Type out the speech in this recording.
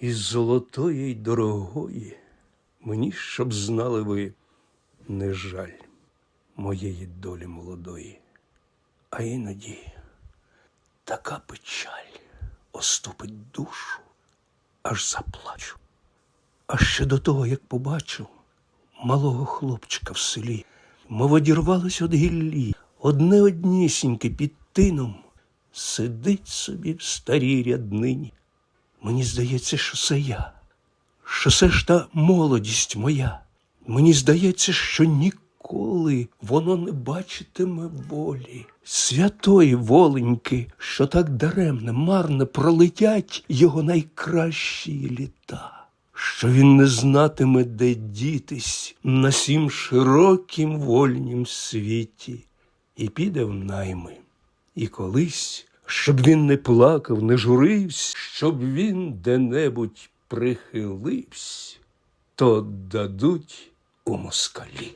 і золотої й дорогої, мені, щоб знали ви, не жаль моєї долі молодої, а іноді така печаль оступить душу, аж заплачу. А ще до того, як побачив малого хлопчика в селі, мов одірвалось од гіллі, одне однісіньке під тином, сидить собі в старій ряднині. Мені здається, що це я, що це ж та молодість моя. Мені здається, що ніколи воно не бачитиме волі, святої воленьки, що так даремне, марне пролетять його найкращі літа що він не знатиме, де дітись на сім широкім вольнім світі, і піде в найми. І колись, щоб він не плакав, не журився, щоб він де-небудь прихилився, то дадуть у москалі.